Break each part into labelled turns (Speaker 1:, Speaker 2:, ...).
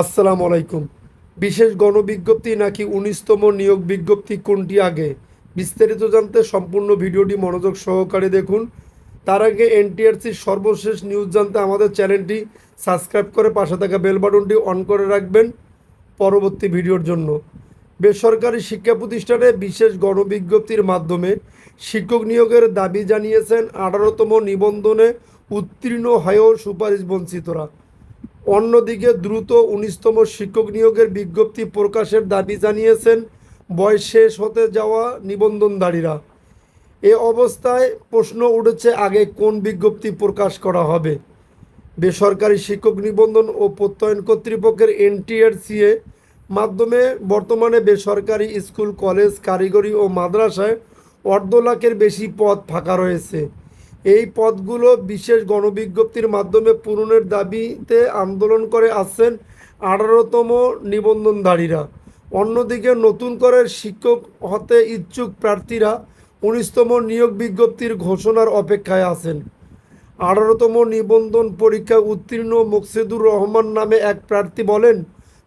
Speaker 1: আসসালামু আলাইকুম। বিশেষ গণবিজ্ঞপ্তি নাকি উনিশতম নিয়োগ বিজ্ঞপ্তি কোনটি আগে? বিস্তারিত জানতে সম্পূর্ণ ভিডিওটি মনোযোগ সহকারে দেখুন। তার আগে এনটিআরসির সর্বশেষ নিউজ জানতে আমাদের চ্যানেলটি সাবস্ক্রাইব করে পাশে থাকা বেল বাটনটি অন করে রাখবেন পরবর্তী ভিডিওর জন্য। বেসরকারি শিক্ষা প্রতিষ্ঠানে বিশেষ গণবিজ্ঞপ্তির মাধ্যমে শিক্ষক নিয়োগের দাবি জানিয়েছেন, আঠারোতম নিবন্ধনে উত্তীর্ণ হয়েও সুপারিশ বঞ্চিতরা। অন্যদিকে দ্রুত উনিশতম শিক্ষক নিয়োগের বিজ্ঞপ্তি প্রকাশের দাবি জানিয়েছেন, বয়স শেষ হতে যাওয়া নিবন্ধনধারীরা এ অবস্থায় প্রশ্ন উঠেছে আগে কোন বিজ্ঞপ্তি প্রকাশ করা হবে। বেসরকারি শিক্ষক নিবন্ধন ও প্রত্যয়ন কর্তৃপক্ষের এনটিআরসিএ মাধ্যমে বর্তমানে বেসরকারি স্কুল, কলেজ, কারিগরি ও মাদ্রাসায় অর্ধ লাখের বেশি পদ ফাঁকা রয়েছে। এই পদগুলো বিশেষ গণবিজ্ঞপ্তির মাধ্যমে পূরণের দাবিতে আন্দোলন করে আসছেন আঠারোতম নিবন্ধনধারীরা। অন্যদিকে নতুন করে শিক্ষক হতে ইচ্ছুক প্রার্থীরা উনিশতম নিয়োগ বিজ্ঞপ্তির ঘোষণার অপেক্ষায় আছেন। আঠারোতম নিবন্ধন পরীক্ষা উত্তীর্ণ মোকসেদুর রহমান নামে এক প্রার্থী বলেন,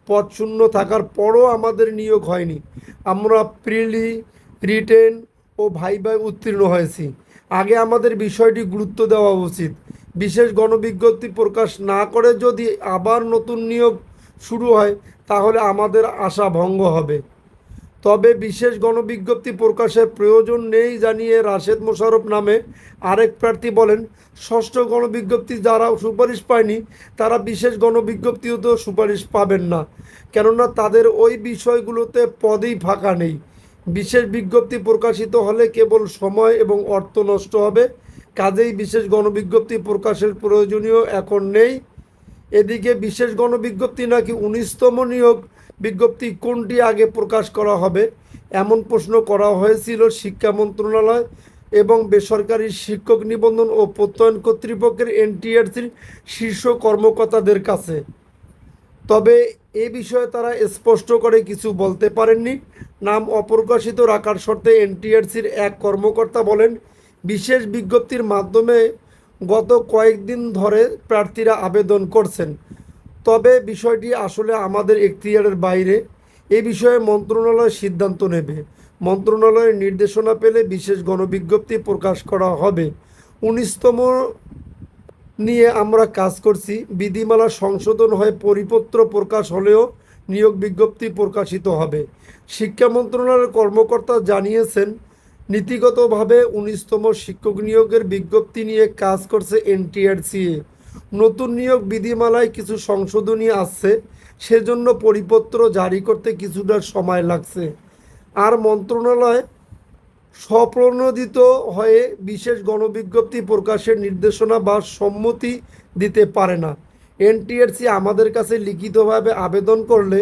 Speaker 1: পদ শূন্য থাকার পরও আমাদের নিয়োগ হয়নি। আমরা প্রিলি, রিটেন ও ভাইভাই উত্তীর্ণ হয়েছি। আগে আমাদের বিষয়টি গুরুত্ব দেওয়া উচিত। বিশেষ গণবিজ্ঞপ্তি প্রকাশ না করে যদি আবার নতুন নিয়োগ শুরু হয়, তাহলে আমাদের আশা ভঙ্গ হবে। তবে বিশেষ গণবিজ্ঞপ্তি প্রকাশের প্রয়োজন নেই জানিয়ে রাশেদ মোশারফ নামে আরেক প্রার্থী বলেন, ষষ্ঠ গণবিজ্ঞপ্তি যারা সুপারিশ পায়নি, তারা বিশেষ গণবিজ্ঞপ্তিও তো সুপারিশ পাবেন না। কেননা তাদের ওই বিষয়গুলোতে পদেই ফাঁকা নেই। বিশেষ বিজ্ঞপ্তি প্রকাশিত হলে কেবল সময় এবং অর্থ নষ্ট হবে। কাজেই বিশেষ গণবিজ্ঞপ্তি প্রকাশের প্রয়োজনীয় এখন নেই। এদিকে বিশেষ গণবিজ্ঞপ্তি নাকি উনিশতম নিয়োগ বিজ্ঞপ্তি কোনটি আগে প্রকাশ করা হবে? এমন প্রশ্ন করা হয়েছিল শিক্ষা মন্ত্রণালয় এবং বেসরকারি শিক্ষক নিবন্ধন ও প্রত্যয়ন কর্তৃপক্ষের এনটিআরসির শীর্ষ কর্মকর্তাদের কাছে। তবে এ বিষয়ে তারা স্পষ্ট করে কিছু বলতে পারেননি। নাম অপ্রকাশিত রাখার শর্তে এনটিআরসির এক কর্মকর্তা বলেন, বিশেষ বিজ্ঞপ্তির মাধ্যমে গত কয়েকদিন ধরে প্রার্থীরা আবেদন করছেন। তবে বিষয়টি আসলে আমাদের এখতিয়ারের বাইরে। এ বিষয়ে মন্ত্রণালয় সিদ্ধান্ত নেবে। মন্ত্রণালয়ের নির্দেশনা পেলে বিশেষ গণবিজ্ঞপ্তি প্রকাশ করা হবে। উনিশতম নিয়ে আমরা কাজ করছি। বিধিমালা সংশোধন হয়ে, পরিপত্র প্রকাশ হলেও নিয়োগ বিজ্ঞপ্তি প্রকাশিত হবে। শিক্ষা মন্ত্রণালয়ের কর্মকর্তা জানিয়েছেন, নীতিগতভাবে উনিশতম শিক্ষক নিয়োগের বিজ্ঞপ্তি নিয়ে কাজ করছে এনটিআরসিএ। নতুন নিয়োগ বিধিমালায় কিছু সংশোধনী আসছে, সেজন্য পরিপত্র জারি করতে কিছুটা সময় লাগছে। আর মন্ত্রণালয় স্বপ্রণোদিত হয়ে বিশেষ গণবিজ্ঞপ্তি প্রকাশের নির্দেশনা বা সম্মতি দিতে পারে না। এনটিআরসি আমাদের কাছে লিখিতভাবে আবেদন করলে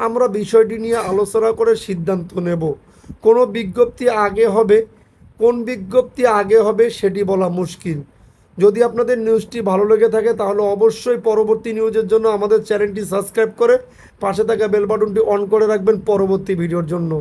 Speaker 1: আমরা বিষয়টি নিয়ে আলোচনা করে সিদ্ধান্ত নেব। কোনো বিজ্ঞপ্তি আগে হবে, কোন বিজ্ঞপ্তি আগে হবে সেটি বলা মুশকিল। যদি আপনাদের নিউজটি ভালো লেগে থাকে তাহলে অবশ্যই পরবর্তী নিউজের জন্য আমাদের চ্যানেলটি সাবস্ক্রাইব করে পাশে থাকা বেল বাটনটি অন করে রাখবেন পরবর্তী ভিডিওর জন্য।